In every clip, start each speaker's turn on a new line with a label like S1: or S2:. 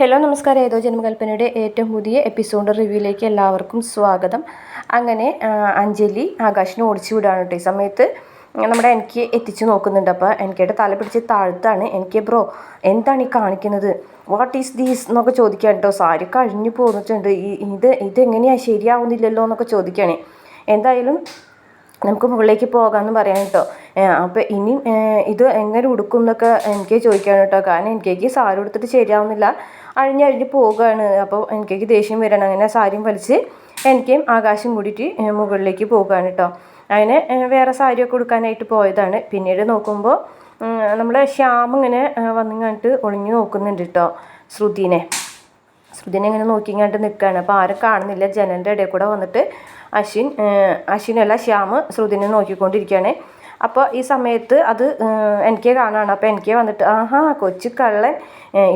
S1: Hello നമസ്കാരം. ഏതോ ജന്മകൽപ്പനയുടെ ഏറ്റവും പുതിയ എപ്പിസോഡ് റിവ്യൂയിലേക്ക് എല്ലാവർക്കും സ്വാഗതം. അങ്ങനെ അഞ്ജലി ആകാശിനെ ഓടിച്ചു വിടുകയാണ് കേട്ടോ ഈ സമയത്ത്. നമ്മുടെ എനിക്ക് എത്തിച്ചു നോക്കുന്നുണ്ട്. അപ്പോൾ എനിക്കായിട്ട് തല പിടിച്ച് താഴ്ത്താണ്. എനിക്ക് ബ്രോ എന്താണ് ഈ കാണിക്കുന്നത്? വാട്ട് ഈസ് ദീസ് എന്നൊക്കെ ചോദിക്കാൻ കേട്ടോ. സാരി കഴിഞ്ഞു പോന്നിട്ടുണ്ട്. ഈ ഇത് ഇതെങ്ങനെയാണ് ശരിയാവുന്നില്ലല്ലോ എന്നൊക്കെ ചോദിക്കുകയാണ്. എന്തായാലും നമുക്ക് മുകളിലേക്ക് പോകാമെന്ന് പറയാം കേട്ടോ അപ്പോൾ ഇനി ഇത് എങ്ങനെ ഉടുക്കും എന്നൊക്കെ എനിക്ക് ചോദിക്കാണ് കേട്ടോ കാരണം എനിക്ക് സാരി ഉടുത്തിട്ട് ശരിയാവുന്നില്ല. അഴിഞ്ഞഴിഞ്ഞ് പോവുകയാണ് അപ്പോൾ എനിക്ക് ദേഷ്യം വരണം. അങ്ങനെ സാരിയും വലിച്ച് എനിക്കും ആകാശം കൂടിയിട്ട് മുകളിലേക്ക് പോകുകയാണ് കേട്ടോ അങ്ങനെ വേറെ സാരിയൊക്കെ ഉടുക്കാനായിട്ട് പോയതാണ്. പിന്നീട് നോക്കുമ്പോൾ നമ്മുടെ ശ്യാം ഇങ്ങനെ വന്നിങ്ങാണ്ട് ഒളിഞ്ഞു നോക്കുന്നുണ്ട് കേട്ടോ ശ്രുതിനെ. ശ്രുതിനെ ഇങ്ങനെ നോക്കിങ്ങാണ്ട് നിൽക്കുകയാണ് അപ്പോൾ ആരും കാണുന്നില്ല. ജനലിന്റെ ഇടയിൽ കൂടെ വന്നിട്ട് അശ്വിൻ അശ്വിനല്ല ശ്യാം ശ്രുതിനെ നോക്കിക്കൊണ്ടിരിക്കുകയാണ്. അപ്പോൾ ഈ സമയത്ത് അത് എൻ കെ കാണാണ്. അപ്പോൾ എനിക്ക് വന്നിട്ട് ആഹാ കൊച്ചു കള്ളൻ.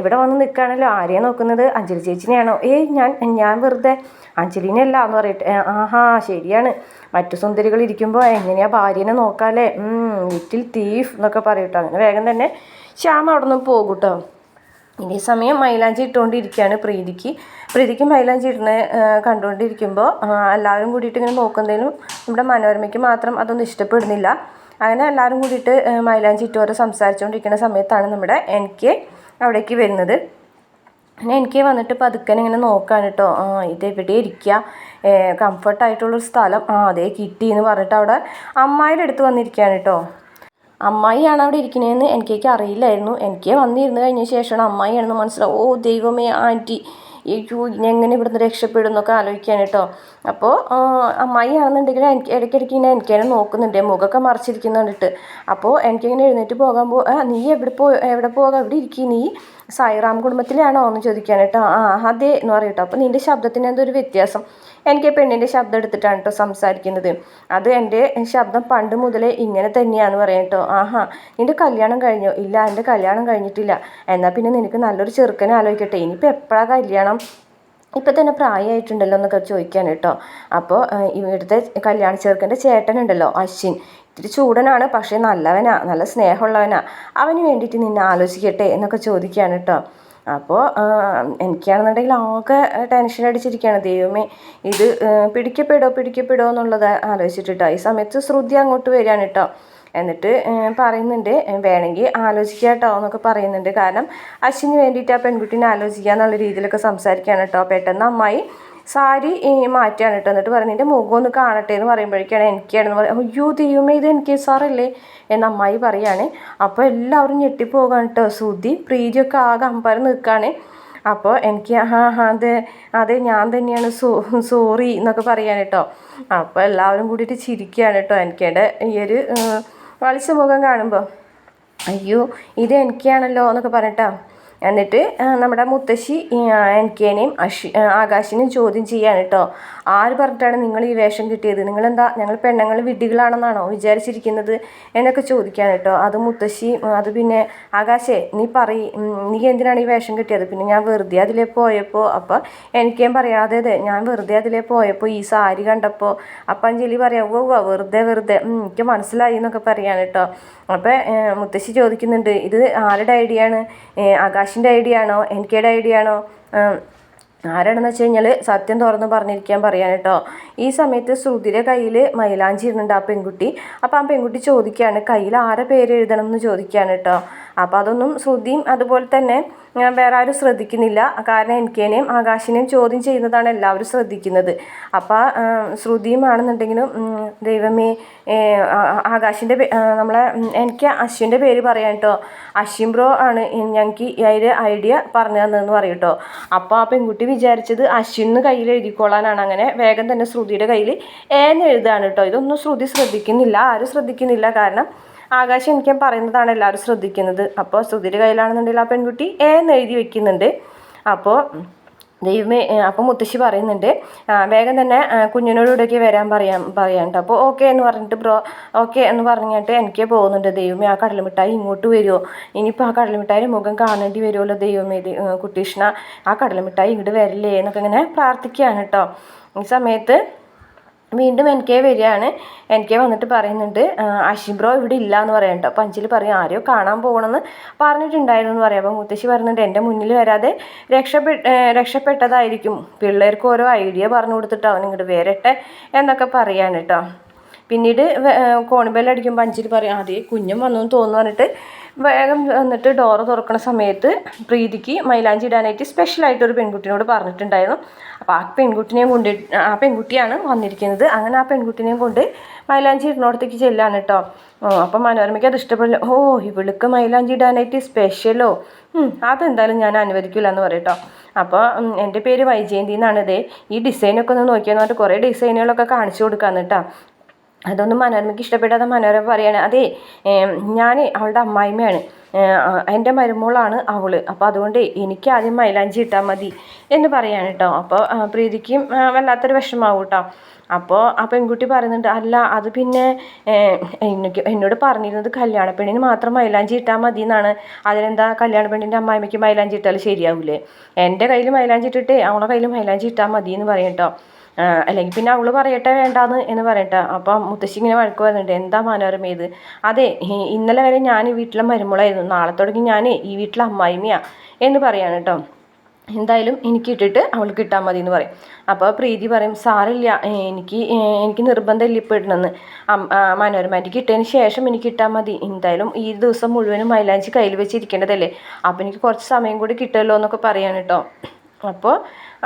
S1: ഇവിടെ വന്ന് നിൽക്കുകയാണല്ലോ. ആരെയാണ് നോക്കുന്നത്? അഞ്ജലി ചേച്ചിനെയാണോ? ഏയ് ഞാൻ ഞാൻ വെറുതെ. അഞ്ജലിനെ അല്ല എന്ന് പറയട്ടെ. ആഹാ ശരിയാണ്. മറ്റു സുന്ദരികൾ ഇരിക്കുമ്പോൾ എങ്ങനെയാണ് ഭാര്യനെ നോക്കാല്ലേ? വീട്ടിൽ തീഫ് എന്നൊക്കെ പറയട്ടോ. അങ്ങനെ വേഗം തന്നെ ശ്യാം അവിടെ നിന്ന് പോകും കേട്ടോ ഇനി സമയം മൈലാഞ്ചി ഇട്ടുകൊണ്ടിരിക്കുകയാണ് പ്രീതിക്ക്. പ്രീതിക്ക് മൈലാഞ്ചി ഇടുന്ന കണ്ടുകൊണ്ടിരിക്കുമ്പോൾ എല്ലാവരും കൂടിയിട്ട് ഇങ്ങനെ നോക്കുന്നതിനും നമ്മുടെ മനോരമയ്ക്ക് മാത്രം അതൊന്നും ഇഷ്ടപ്പെടുന്നില്ല. അങ്ങനെ എല്ലാവരും കൂടിയിട്ട് മൈലാഞ്ചി ഇട്ട് ഓരോ സംസാരിച്ചുകൊണ്ടിരിക്കുന്ന സമയത്താണ് നമ്മുടെ എനിക്ക് അവിടേക്ക് വരുന്നത്. പിന്നെ എനിക്ക് വന്നിട്ട് പതുക്കനെ ഇങ്ങനെ നോക്കുകയാണ് കേട്ടോ ആ എവിടെ ഇരിക്കുക കംഫർട്ടായിട്ടുള്ളൊരു സ്ഥലം. ആ അതേ കിട്ടി എന്ന് പറഞ്ഞിട്ട് അവിടെ അമ്മായിയുടെ അടുത്ത് വന്നിരിക്കുകയാണ് കേട്ടോ അമ്മായിയാണ് അവിടെ ഇരിക്കണേന്ന് എനിക്കേക്ക് അറിയില്ലായിരുന്നു. എനിക്ക് വന്നിരുന്ന് കഴിഞ്ഞ ശേഷമാണ് അമ്മായിയാണെന്ന് മനസ്സിലാവും. ഓ ദൈവമേ ആന്റി. അയ്യോ എങ്ങനെ ഇവിടുന്ന് രക്ഷപ്പെടും എന്നൊക്കെ ആലോചിക്കുകയാണ് കേട്ടോ. അപ്പോൾ അമ്മായി ആണെന്നുണ്ടെങ്കിൽ എനിക്ക് ഇടയ്ക്കിടയ്ക്ക് ഇങ്ങനെ എനിക്കതിനെ നോക്കുന്നുണ്ട്. മുഖമൊക്കെ മറിച്ചിരിക്കുന്നുണ്ടിട്ട് അപ്പോൾ എനിക്കിങ്ങനെ എഴുന്നേറ്റ് പോകാൻ പോ നീ എവിടെ പോ എവിടെ പോകാം? എവിടെ ഇരിക്കും നീ? സായിറാം കുടുംബത്തിലാണോ എന്ന് ചോദിക്കാൻ കേട്ടോ. ആ അതെ എന്ന് പറയും കേട്ടോ. അപ്പോൾ നിന്റെ ശബ്ദത്തിന് എന്തൊരു വ്യത്യാസം? എനിക്ക് പെണ്ണിന്റെ ശബ്ദം എടുത്തിട്ടാണ് കേട്ടോ സംസാരിക്കുന്നത്. അത് എന്റെ ശബ്ദം പണ്ട് മുതലേ ഇങ്ങനെ തന്നെയാന്ന് പറയാം കേട്ടോ. ആഹാ നിന്റെ കല്യാണം കഴിഞ്ഞോ? ഇല്ല എന്റെ കല്യാണം കഴിഞ്ഞിട്ടില്ല. എന്നാൽ പിന്നെ നിനക്ക് നല്ലൊരു ചെറുക്കനെ ആലോചിക്കട്ടെ. ഇനിയിപ്പോൾ എപ്പോഴാണ് കല്യാണം? ഇപ്പം തന്നെ പ്രായമായിട്ടുണ്ടല്ലോ എന്നൊക്കെ ചോദിക്കാൻ കേട്ടോ അപ്പോൾ ഇവിടുത്തെ കല്യാണ ചെറുക്കന്റെ ചേട്ടനുണ്ടല്ലോ അശ്വിൻ. ഇത്തിരി ചൂടനാണ് പക്ഷേ നല്ലവനാ നല്ല സ്നേഹമുള്ളവനാ. അവന് വേണ്ടിയിട്ട് നിന്നെ ആലോചിക്കട്ടെ എന്നൊക്കെ ചോദിക്കുകയാണ് കേട്ടോ അപ്പോൾ എനിക്കാണെന്നുണ്ടെങ്കിൽ ആകെ ടെൻഷൻ അടിച്ചിരിക്കുകയാണ് ദൈവമേ ഇത് പിടിക്കപ്പെടോ പിടിക്കപ്പെടോ എന്നുള്ളത് ആലോചിച്ചിട്ടോ ഈ സമയത്ത് ശ്രുതി അങ്ങോട്ട് വരികയാണ് കേട്ടോ എന്നിട്ട് പറയുന്നുണ്ട് വേണമെങ്കിൽ ആലോചിക്കുക കേട്ടോ എന്നൊക്കെ പറയുന്നുണ്ട്. കാരണം അശ്വിന് വേണ്ടിയിട്ട് ആ പെൺകുട്ടീനെ ആലോചിക്കുക എന്നുള്ള രീതിയിലൊക്കെ സംസാരിക്കുകയാണ് കേട്ടോ പെട്ടെന്ന് അമ്മായി സാരി മാറ്റിയാണ് കേട്ടോ എന്നിട്ട് പറഞ്ഞു എന്റെ മുഖം ഒന്ന് കാണട്ടെ എന്ന് പറയുമ്പോഴേക്കാണ് എനിക്കാണെന്ന് പറയും അയ്യോ ദൈവമേ ഇത് എനിക്ക് സാറല്ലേ എന്ന് അമ്മായി പറയാണ്. അപ്പോൾ എല്ലാവരും ഞെട്ടിപ്പോകാണ് കേട്ടോ ശ്രുതി പ്രീതിയൊക്കെ ആകെ അമ്പരം നിൽക്കുകയാണ് അപ്പോൾ എനിക്ക് ആ അതെ അതെ ഞാൻ തന്നെയാണ് സോ സോറി എന്നൊക്കെ പറയാൻ കേട്ടോ അപ്പോൾ എല്ലാവരും കൂടിയിട്ട് ചിരിക്കുകയാണ് കേട്ടോ എനിക്കേണ്ട ഈ ഒരു വളിച്ച മുഖം കാണുമ്പോൾ അയ്യോ ഇത് എനിക്കാണല്ലോ എന്നൊക്കെ പറഞ്ഞിട്ടാ എന്നിട്ട് നമ്മുടെ മുത്തശ്ശി എനിക്കേനെയും അഷി ആകാശിനെയും ചോദ്യം ചെയ്യാണ് കേട്ടോ ആര് പറഞ്ഞിട്ടാണ് നിങ്ങൾ ഈ വേഷം കിട്ടിയത്? നിങ്ങളെന്താ ഞങ്ങൾ പെണ്ണുങ്ങൾ വിഡ്ഢികളാണെന്നാണോ വിചാരിച്ചിരിക്കുന്നത് എന്നൊക്കെ ചോദിക്കാൻ കേട്ടോ അത് മുത്തശ്ശി അത് പിന്നെ ആകാശേ നീ പറ നീ എന്തിനാണ് ഈ വേഷം കിട്ടിയത്? പിന്നെ ഞാൻ വെറുതെ അതിലേ പോയപ്പോൾ അപ്പോൾ എനിക്കേം പറയാതെ ഞാൻ വെറുതെ അതിലേ പോയപ്പോൾ ഈ സാരി കണ്ടപ്പോൾ അപ്പം അഞ്ജലി പറയാം ഓ വെറുതെ വെറുതെ എനിക്ക് മനസ്സിലായി എന്നൊക്കെ പറയാണ് കേട്ടോ അപ്പോൾ മുത്തശ്ശി ചോദിക്കുന്നുണ്ട് ഇത് ആരുടെ ഐഡിയ ആണ് ആകാശിന്റെ ഐഡിയ ആണോ? എൻ കെയുടെ ഐഡിയ ആണോ? ആരാണെന്ന് വെച്ച് കഴിഞ്ഞാൽ സത്യം തുറന്ന് പറഞ്ഞിരിക്കാൻ പറയാൻ കേട്ടോ. ഈ സമയത്ത് ശ്രുതിയുടെ കയ്യിൽ മൈലാഞ്ചി ഇരുന്നുണ്ട് ആ പെൺകുട്ടി. അപ്പോൾ ആ പെൺകുട്ടി ചോദിക്കുകയാണ് കയ്യിൽ ആരെ പേര് എഴുതണം എന്ന് ചോദിക്കുകയാണ് കേട്ടോ. അപ്പോൾ അതൊന്നും ശ്രുതിയും അതുപോലെ തന്നെ വേറെ ആരും ശ്രദ്ധിക്കുന്നില്ല. കാരണം എനിക്കേനെയും ആകാശിനെയും ചോദ്യം ചെയ്യുന്നതാണ് എല്ലാവരും ശ്രദ്ധിക്കുന്നത്. അപ്പോൾ ശ്രുതിയും ആണെന്നുണ്ടെങ്കിലും ദൈവമേ ആകാശിന്റെ നമ്മളെ എനിക്ക് അശ്വിന്റെ പേര് പറയാം കേട്ടോ അശ്വിൻ ബ്രോ ആണ് ഞങ്ങൾക്ക് അതിൽ ഐഡിയ പറഞ്ഞു തന്നതെന്ന് പറയും കേട്ടോ അപ്പോൾ ആ പെൺകുട്ടി വിചാരിച്ചത് അശ്വിന്ന് കയ്യിൽ എഴുതിക്കോളാനാണ്. അങ്ങനെ വേഗം തന്നെ ശ്രുതിയുടെ കയ്യിൽ ഏന്ന് എഴുതാണ് കേട്ടോ ഇതൊന്നും ശ്രുതി ശ്രദ്ധിക്കുന്നില്ല ആരും ശ്രദ്ധിക്കുന്നില്ല. കാരണം ആകാശം എനിക്ക് പറയുന്നതാണ് എല്ലാവരും ശ്രദ്ധിക്കുന്നത്. അപ്പോൾ ശ്രുതിയുടെ കയ്യിലാണെന്നുണ്ടെങ്കിൽ ആ പെൺകുട്ടി എ എന്ന് എഴുതി വെക്കുന്നുണ്ട്. അപ്പോൾ ദൈവമേ അപ്പം മുത്തശ്ശി പറയുന്നുണ്ട് വേഗം തന്നെ കുഞ്ഞിനോട് വരാൻ പറയാൻ പറയാനുണ്ട്. അപ്പോൾ ഓക്കെ എന്ന് പറഞ്ഞിട്ട് ബ്രോ ഓക്കെ എന്ന് പറഞ്ഞിട്ട് എനിക്ക് പോകുന്നുണ്ട്. ദൈവമേ ആ കടലമിഠായി ഇങ്ങോട്ട് വരുമോ ഇനിയിപ്പോൾ ആ കടലമിഠായി മുഖം കാണേണ്ടി വരുമല്ലോ ദൈവമേ കുട്ടീഷ്ണ. ആ കടലമിഠായി ഇങ്ങോട്ട് വരില്ലേ എന്നൊക്കെ ഇങ്ങനെ പ്രാർത്ഥിക്കുകയാണ് കേട്ടോ. ഈ സമയത്ത് വീണ്ടും എൻ കെ വരികയാണ്. എൻ കെ വന്നിട്ട് പറയുന്നുണ്ട് അഷിം ബ്രോ ഇവിടെ ഇല്ല എന്ന് പറയുന്നുണ്ട്. അപ്പോൾ അഞ്ചിൽ പറയും ആരെയോ കാണാൻ പോകണമെന്ന് പറഞ്ഞിട്ടുണ്ടായിരുന്നു എന്ന് പറയാം അപ്പോൾ മുത്തശ്ശി പറയുന്നുണ്ട് എന്റെ മുന്നിൽ വരാതെ രക്ഷപ്പെട്ട രക്ഷപ്പെട്ടതായിരിക്കും. പിള്ളേർക്ക് ഓരോ ഐഡിയ പറഞ്ഞു കൊടുത്തിട്ട് അവൻ ഇങ്ങോട്ട് വരട്ടെ എന്നൊക്കെ പറയാണ് കേട്ടോ പിന്നീട് കോണിബെല്ലടിക്കുമ്പോൾ അഞ്ചിൽ പറയും ആദ്യം കുഞ്ഞും വന്നു എന്ന് തോന്നുന്നു പറഞ്ഞിട്ട് വേഗം വന്നിട്ട് ഡോറ് തുറക്കുന്ന സമയത്ത് പ്രീതിക്ക് മൈലാഞ്ചി ഇടാനായിട്ട് സ്പെഷ്യലായിട്ട് ഒരു പെൺകുട്ടിനോട് പറഞ്ഞിട്ടുണ്ടായിരുന്നു. അപ്പോൾ ആ പെൺകുട്ടിനെയും കൊണ്ട് ആ പെൺകുട്ടിയാണ് വന്നിരിക്കുന്നത്. അങ്ങനെ ആ പെൺകുട്ടിനെയും കൊണ്ട് മൈലാഞ്ചി ഇടുന്നിടത്തേക്ക് ചെല്ലാണ് കേട്ടോ അപ്പം മനോരമയ്ക്ക് അത് ഇഷ്ടപ്പെടില്ല. ഓ ഇവൾക്ക് മൈലാഞ്ചി ഇടാനായിട്ട് സ്പെഷ്യലോ അതെന്തായാലും ഞാൻ അനുവദിക്കില്ല എന്ന് പറയട്ടോ അപ്പോൾ എന്റെ പേര് വൈജയന്തി എന്നാണ് ഇതേ ഈ ഡിസൈനൊക്കെ ഒന്ന് നോക്കിയെന്ന് പറഞ്ഞിട്ട് കുറേ ഡിസൈനുകളൊക്കെ കാണിച്ചു കൊടുക്കാന്ന് കേട്ടോ അതൊന്നും മനോരമയ്ക്ക് ഇഷ്ടപ്പെടാതെ മനോരമ പറയാണ്. അതെ ഞാൻ അവളുടെ അമ്മായിമ്മയാണ്. എന്റെ മരുമോളാണ് അവൾ അപ്പോൾ അതുകൊണ്ട് എനിക്ക് ആദ്യം മൈലാഞ്ചി ഇട്ടാൽ മതി എന്ന് പറയാണ് കേട്ടോ അപ്പോൾ പ്രീതിക്കും വല്ലാത്തൊരു വിഷമാവും കേട്ടോ അപ്പോൾ ആ പെൺകുട്ടി പറയുന്നുണ്ട് അല്ല അത് പിന്നെ എനിക്ക് എന്നോട് പറഞ്ഞിരുന്നത് കല്യാണ പെണ്ണിന് മാത്രം മൈലാഞ്ചി ഇട്ടാൽ മതി എന്നാണ് അതിനെന്താ കല്യാണ പെണ്ണിന്റെ അമ്മായിമ്മയ്ക്ക് മൈലാഞ്ചി ഇട്ടാൽ ശരിയാവില്ലേ എന്റെ കയ്യിൽ മൈലാഞ്ചി ഇട്ടിട്ടേ അവളെ കയ്യിൽ മൈലാഞ്ചി ഇട്ടാൽ മതി എന്ന് പറയും കേട്ടോ അല്ലെങ്കിൽ പിന്നെ അവൾ പറയട്ടെ വേണ്ടാന്ന് എന്ന് പറയട്ടെ. അപ്പം മുത്തശ്ശി ഇങ്ങനെ വഴക്ക് പറയുന്നുണ്ട്. എന്താ മനോരമ ഇത്? അതെ ഇന്നലെ വരെ ഞാൻ ഈ വീട്ടിലെ മരുമോളായിരുന്നു. നാളെ തുടങ്ങി ഞാൻ ഈ വീട്ടിലെ അമ്മായിമ്മയാ എന്ന് പറയാണ് കേട്ടോ എന്തായാലും എനിക്ക് ഇട്ടിട്ട് അവൾക്ക് ഇട്ടാൽ മതി എന്ന് പറയും. അപ്പോൾ പ്രീതി പറയും സാറില്ല എനിക്ക് എനിക്ക് നിർബന്ധമില്ല ഇപ്പോൾ ഇടണമെന്ന് മനോരമാറ്റിക്ക് ഇട്ടതിന് ശേഷം എനിക്ക് ഇട്ടാൽ മതി. എന്തായാലും ഈ ദിവസം മുഴുവനും മൈലാഞ്ചി കയ്യിൽ വെച്ചിരിക്കേണ്ടതല്ലേ. അപ്പോൾ എനിക്ക് കുറച്ച് സമയം കൂടി കിട്ടുമല്ലോ എന്നൊക്കെ പറയാണ് കേട്ടോ അപ്പോൾ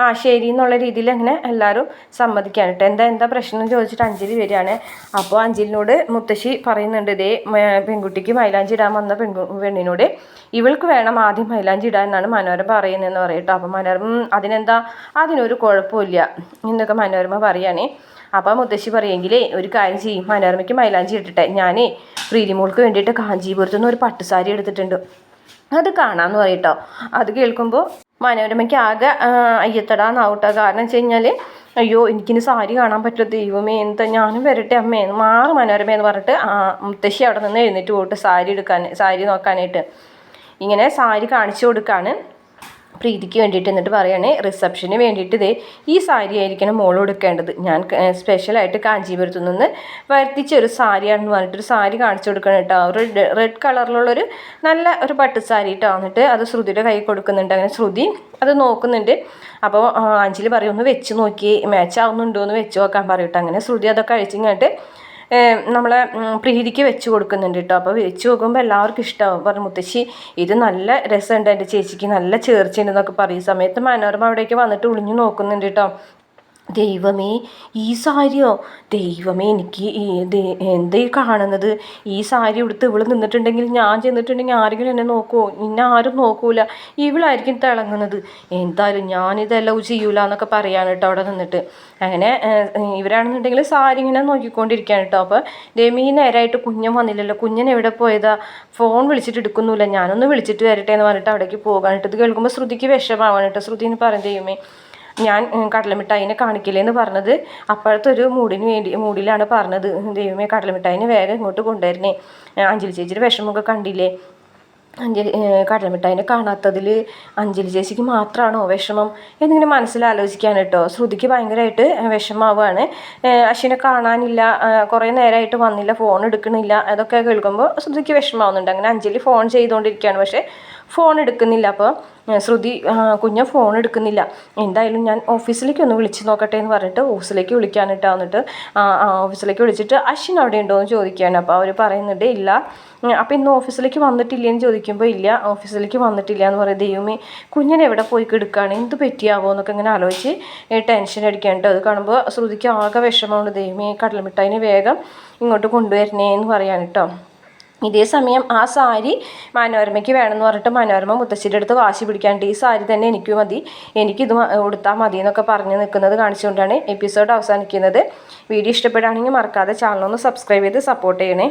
S1: ആ ശരി എന്നുള്ള രീതിയിൽ അങ്ങനെ എല്ലാവരും സമ്മതിക്കാൻ കേട്ടോ. എന്താ എന്താ പ്രശ്നം ചോദിച്ചിട്ട് അഞ്ജലി വരികയാണ്. അപ്പോൾ അഞ്ജലിനോട് മുത്തശ്ശി പറയുന്നുണ്ട് ഇതേ പെൺകുട്ടിക്ക് മൈലാഞ്ചി ഇടാൻ വന്ന പെൺകു പെണ്ണിനോട് ഇവൾക്ക് വേണം ആദ്യം മൈലാഞ്ചി ഇടാൻ എന്നാണ് മനോരമ പറയുന്നതെന്ന് പറയട്ടോ. അപ്പോൾ മനോരമ അതിനെന്താ? അതിനൊരു കുഴപ്പമില്ല എന്നൊക്കെ മനോരമ പറയുകയാണേ. അപ്പോൾ മുത്തശ്ശി പറയുമെങ്കിലേ ഒരു കാര്യം ചെയ്യും മനോരമയ്ക്ക് മൈലാഞ്ചി ഇട്ടിട്ടെ. ഞാൻ പ്രീതിമോൾക്ക് വേണ്ടിയിട്ട് കാഞ്ചീപുരത്തുനിന്ന് നിന്ന് ഒരു പട്ടുസാരി എടുത്തിട്ടുണ്ട്. അത് കാണാമെന്ന് പറയട്ടോ. അത് കേൾക്കുമ്പോൾ മനോരമയ്ക്ക് ആകെ അയ്യത്തടാന്നാവട്ടെ. കാരണം വെച്ച് കഴിഞ്ഞാൽ അയ്യോ എനിക്കിനി സാരി കാണാൻ പറ്റില്ല. ദൈവമേ എന്താ ഞാനും വരട്ടെ അമ്മേ എന്ന് മാറ് മനോരമ എന്ന് പറഞ്ഞിട്ട് മുത്തശ്ശി അവിടെ നിന്ന് എഴുന്നേറ്റ് പോയിട്ട് സാരി എടുക്കാൻ സാരി നോക്കാനായിട്ട് ഇങ്ങനെ സാരി കാണിച്ചു കൊടുക്കാണ്. പ്രീതിക്ക് വേണ്ടിയിട്ട് എന്നിട്ട് പറയുകയാണെങ്കിൽ റിസപ്ഷന് വേണ്ടിയിട്ട് ഇതേ ഈ സാരി ആയിരിക്കണം മോൾ എടുക്കേണ്ടത് ഞാൻ സ്പെഷ്യലായിട്ട് കാഞ്ചീപുരത്തു നിന്ന് വരുത്തിച്ച ഒരു സാരിയാണെന്ന് പറഞ്ഞിട്ടൊരു സാരി കാണിച്ചു കൊടുക്കണം കേട്ടോ. ഒരു റെഡ് കളറിലുള്ളൊരു നല്ല ഒരു പട്ട് സാരി കേട്ടോ എന്നിട്ട് അത് ശ്രുതിയുടെ കൈ കൊടുക്കുന്നുണ്ട്. അങ്ങനെ ശ്രുതി അത് നോക്കുന്നുണ്ട്. അപ്പോൾ അഞ്ജലി പറയും ഒന്ന് വെച്ച് നോക്കി മാച്ച് ആവുന്നുണ്ടോ എന്ന് വെച്ച് നോക്കാൻ പറയട്ടെ അങ്ങനെ ശ്രുതി അതൊക്കെ അഴിച്ചിങ്ങോട്ട് നമ്മളെ പ്രീതിക്ക് വെച്ച് കൊടുക്കുന്നുണ്ട് കേട്ടോ അപ്പോൾ വെച്ച് നോക്കുമ്പോൾ എല്ലാവർക്കും ഇഷ്ടമാവും പറഞ്ഞു മുത്തശ്ശി ഇത് നല്ല രസമുണ്ട്. എന്റെ ചേച്ചിക്ക് നല്ല ചേർച്ചയുണ്ടെന്നൊക്കെ പറയും. സമയത്ത് മനോരമ അവിടേക്ക് വന്നിട്ട് ഒളിഞ്ഞു നോക്കുന്നുണ്ട് കേട്ടോ ദൈവമേ ഈ സാരിയോ? ദൈവമേ എനിക്ക് എന്താ ഈ കാണുന്നത്? ഈ സാരി ഉടുത്ത് ഇവൾ നിന്നിട്ടുണ്ടെങ്കിൽ ഞാൻ ചെന്നിട്ടുണ്ടെങ്കിൽ ആരെങ്കിലും എന്നെ നോക്കുമോ നിന്നെ ആരും നോക്കൂല. ഇവളായിരിക്കും തിളങ്ങുന്നത്. എന്തായാലും ഞാനിതെല്ലാം ചെയ്യൂല എന്നൊക്കെ പറയാണ് കേട്ടോ അവിടെ നിന്നിട്ട്. അങ്ങനെ ഇവരാണെന്നുണ്ടെങ്കിൽ സാരി ഇങ്ങനെ നോക്കിക്കൊണ്ടിരിക്കുകയാണ് കേട്ടോ. അപ്പോൾ രമി നേരമായിട്ട് കുഞ്ഞൻ വന്നില്ലല്ലോ. കുഞ്ഞൻ എവിടെ പോയതാ? ഫോൺ വിളിച്ചിട്ട് എടുക്കുന്നില്ല ഞാനൊന്ന് വിളിച്ചിട്ട് വരട്ടെ എന്ന് പറഞ്ഞിട്ട് അവിടേക്ക് പോകാനായിട്ട് ഇത് കേൾക്കുമ്പോൾ ശ്രുതിക്ക് വിഷമാവാണ് കേട്ടോ. ശ്രുതി എന്ന് പറയും ദൈവമേ ഞാൻ കടലമിഠായിനെ കാണിക്കില്ലേന്ന് പറഞ്ഞത്. അപ്പോഴത്തെ ഒരു മൂടിന് വേണ്ടി മൂടിലാണ് പറഞ്ഞത്. ദൈവമേ കടലമിഠായിനെ വേഗം ഇങ്ങോട്ട് കൊണ്ടുവരണേ. അഞ്ജലി ചേച്ചിയുടെ വിഷമമൊക്കെ കണ്ടില്ലേ? അഞ്ജലി കടലമിഠായിനെ കാണാത്തതിൽ അഞ്ജലി ചേച്ചിക്ക് മാത്രമാണോ വിഷമം? എന്നിങ്ങനെ മനസ്സിലാലോചിക്കാൻ കേട്ടോ. ശ്രുതിക്ക് ഭയങ്കരമായിട്ട് വിഷമാവുകയാണ് അശ്വിനെ കാണാനില്ല. കുറേ നേരമായിട്ട് വന്നില്ല. ഫോൺ എടുക്കണില്ല. അതൊക്കെ കേൾക്കുമ്പോൾ ശ്രുതിക്ക് വിഷമാവുന്നുണ്ട്. അങ്ങനെ അഞ്ജലി ഫോൺ ചെയ്തുകൊണ്ടിരിക്കുകയാണ് പക്ഷേ ഫോൺ എടുക്കുന്നില്ല. അപ്പോൾ ശ്രുതി കുഞ്ഞ ഫോൺ എടുക്കുന്നില്ല. എന്തായാലും ഞാൻ ഓഫീസിലേക്ക് ഒന്ന് വിളിച്ച് നോക്കട്ടെ എന്ന് പറഞ്ഞിട്ട് ഓഫീസിലേക്ക് വിളിക്കാനിട്ട് വന്നിട്ട് ഓഫീസിലേക്ക് വിളിച്ചിട്ട് അശ്വിൻ അവിടെ ഉണ്ടോ എന്ന് ചോദിക്കുകയാണ്. അപ്പോൾ അവർ പറയുന്നുണ്ട് ഇല്ല. അപ്പോൾ ഇന്ന് ഓഫീസിലേക്ക് വന്നിട്ടില്ല എന്ന് ചോദിക്കുമ്പോൾ ഇല്ല ഓഫീസിലേക്ക് വന്നിട്ടില്ല എന്ന് പറയും. ദൈവമേ കുഞ്ഞിനെ എവിടെ പോയി കിടക്കുകയാണ്? എന്ത് പറ്റിയാവോ എന്നൊക്കെ ഇങ്ങനെ ആലോചിച്ച് ടെൻഷൻ അടിക്കാനുണ്ട് അത് കാണുമ്പോൾ ശ്രുതിക്ക് ആകെ വിഷമമുണ്ട്. ദൈവമേ കടലമിഠായിനെ വേഗം ഇങ്ങോട്ട് കൊണ്ടുവരണേ എന്ന് പറയാൻ കേട്ടോ. ഇതേ സമയം ആ സാരി മനോരമയ്ക്ക് വേണമെന്ന് പറഞ്ഞിട്ട് മനോരമ മുത്തശ്ശിയുടെ അടുത്ത് വാശി പിടിക്കാണ്ട് ഈ സാരി തന്നെ എനിക്ക് മതി. എനിക്കിത് ഉടുത്താൽ മതി എന്നൊക്കെ പറഞ്ഞ് നിൽക്കുന്നത് കാണിച്ചുകൊണ്ടാണ് എപ്പിസോഡ് അവസാനിക്കുന്നത്. വീഡിയോ ഇഷ്ടപ്പെടുകയാണെങ്കിൽ മറക്കാതെ ചാനലൊന്ന് സബ്സ്ക്രൈബ് ചെയ്ത് സപ്പോർട്ട് ചെയ്യണേ.